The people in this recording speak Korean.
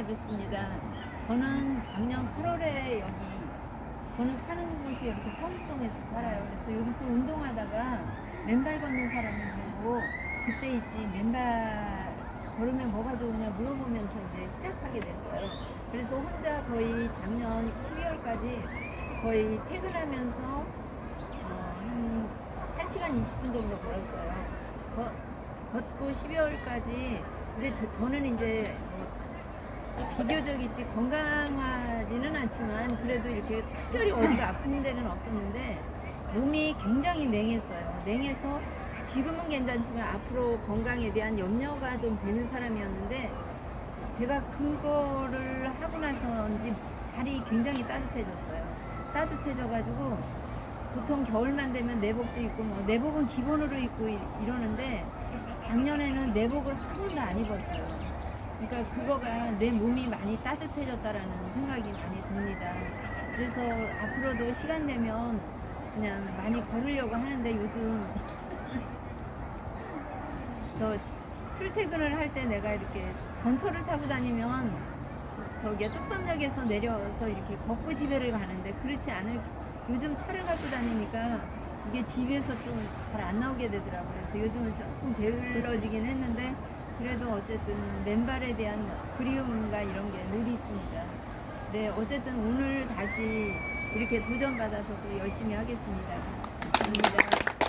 오랜만에 뵙습니다. 저는 작년 8월에 여기 저는 사는 곳이 이렇게 성수동에서 살아요. 그래서 여기서 운동하다가 맨발 걷는 사람을 보고 그때 있지 맨발 걸으면 뭐가 좋으냐 물어보면서 이제 시작하게 됐어요. 그래서 혼자 거의 작년 12월까지 거의 퇴근하면서 어, 한 1시간 20분 정도 걸었어요. 거- 걷고 12월까지 근데 저, 저는 이제 뭐 비교적 있지 건강하지는 않지만 그래도 이렇게 특별히 어디가 아픈 데는 없었는데 몸이 굉장히 냉했어요. 냉해서 지금은 괜찮지만 앞으로 건강에 대한 염려가 좀 되는 사람이었는데 제가 그거를 하고 나서인지 발이 굉장히 따뜻해졌어요. 따뜻해져가지고 보통 겨울만 되면 내복도 입고 뭐 내복은 기본으로 입고 이- 이러는데 작년에는 내복을 한 번도 안 입었어요. 그러니까 그거가 내 몸이 많이 따뜻해졌다라는 생각이 많이 듭니다. 그래서 앞으로도 시간 되면 그냥 많이 걸으려고 하는데 요즘 저 출퇴근을 할 때 내가 이렇게 전철을 타고 다니면 저기 뚝섬역에서 내려서 이렇게 걷고 집에를 가는데 그렇지 않을 요즘 차를 갖고 다니니까 이게 집에서 좀 잘 안 나오게 되더라고요. 그래서 요즘은 조금 게을러지긴 했는데 그래도 어쨌든 맨발에 대한 그리움과 이런 게 늘 있습니다. 네, 어쨌든 오늘 다시 이렇게 도전받아서 또 열심히 하겠습니다. 감사합니다.